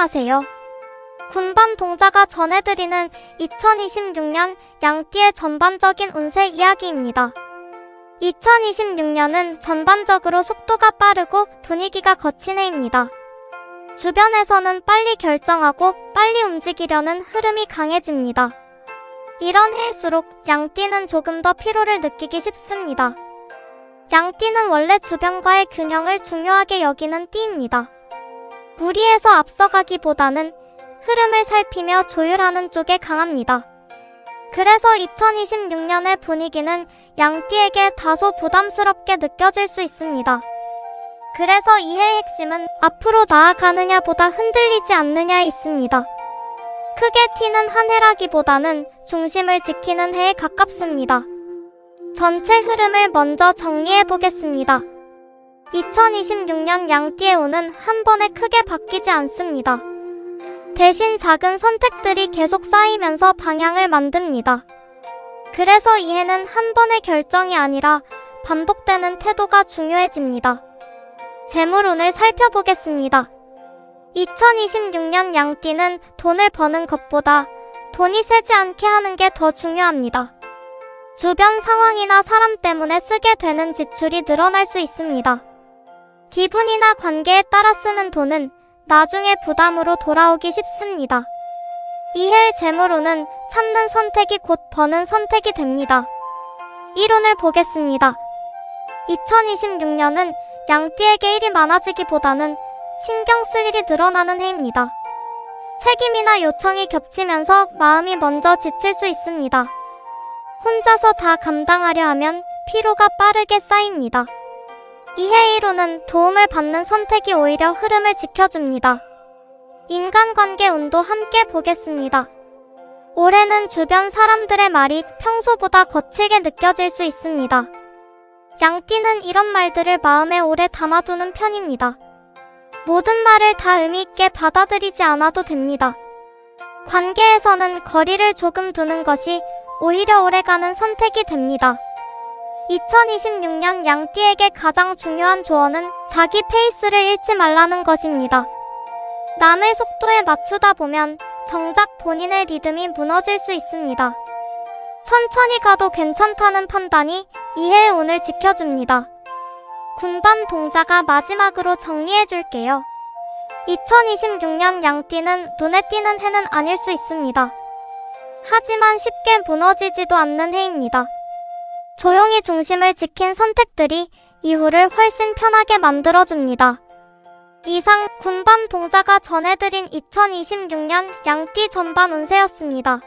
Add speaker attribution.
Speaker 1: 안녕하세요. 군밤 동자가 전해드리는 2026년 양띠의 전반적인 운세 이야기입니다. 2026년은 전반적으로 속도가 빠르고 분위기가 거친 해입니다. 주변에서는 빨리 결정하고 빨리 움직이려는 흐름이 강해집니다. 이런 해일수록 양띠는 조금 더 피로를 느끼기 쉽습니다. 양띠는 원래 주변과의 균형을 중요하게 여기는 띠입니다. 무리해서 앞서가기보다는 흐름을 살피며 조율하는 쪽에 강합니다. 그래서 2026년의 분위기는 양띠에게 다소 부담스럽게 느껴질 수 있습니다. 그래서 이 해의 핵심은 앞으로 나아가느냐 보다 흔들리지 않느냐에 있습니다. 크게 튀는 한 해라기보다는 중심을 지키는 해에 가깝습니다. 전체 흐름을 먼저 정리해 보겠습니다. 2026년 양띠의 운은 한 번에 크게 바뀌지 않습니다. 대신 작은 선택들이 계속 쌓이면서 방향을 만듭니다. 그래서 이 해는 한 번의 결정이 아니라 반복되는 태도가 중요해집니다. 재물운을 살펴보겠습니다. 2026년 양띠는 돈을 버는 것보다 돈이 새지 않게 하는 게 더 중요합니다. 주변 상황이나 사람 때문에 쓰게 되는 지출이 늘어날 수 있습니다. 기분이나 관계에 따라 쓰는 돈은 나중에 부담으로 돌아오기 쉽습니다. 이해의 재물운은 참는 선택이 곧 버는 선택이 됩니다. 이론을 보겠습니다. 2026년은 양띠에게 일이 많아지기보다는 신경 쓸 일이 늘어나는 해입니다. 책임이나 요청이 겹치면서 마음이 먼저 지칠 수 있습니다. 혼자서 다 감당하려 하면 피로가 빠르게 쌓입니다. 이해 이론은 도움을 받는 선택이 오히려 흐름을 지켜줍니다. 인간관계 운도 함께 보겠습니다. 올해는 주변 사람들의 말이 평소보다 거칠게 느껴질 수 있습니다. 양띠는 이런 말들을 마음에 오래 담아두는 편입니다. 모든 말을 다 의미 있게 받아들이지 않아도 됩니다. 관계에서는 거리를 조금 두는 것이 오히려 오래가는 선택이 됩니다. 2026년 양띠에게 가장 중요한 조언은 자기 페이스를 잃지 말라는 것입니다. 남의 속도에 맞추다 보면 정작 본인의 리듬이 무너질 수 있습니다. 천천히 가도 괜찮다는 판단이 이해의 운을 지켜줍니다. 군밤 동자가 마지막으로 정리해 줄게요. 2026년 양띠는 눈에 띄는 해는 아닐 수 있습니다. 하지만 쉽게 무너지지도 않는 해입니다. 조용히 중심을 지킨 선택들이 이후를 훨씬 편하게 만들어줍니다. 이상 군밤 동자가 전해드린 2026년 양띠 전반 운세였습니다.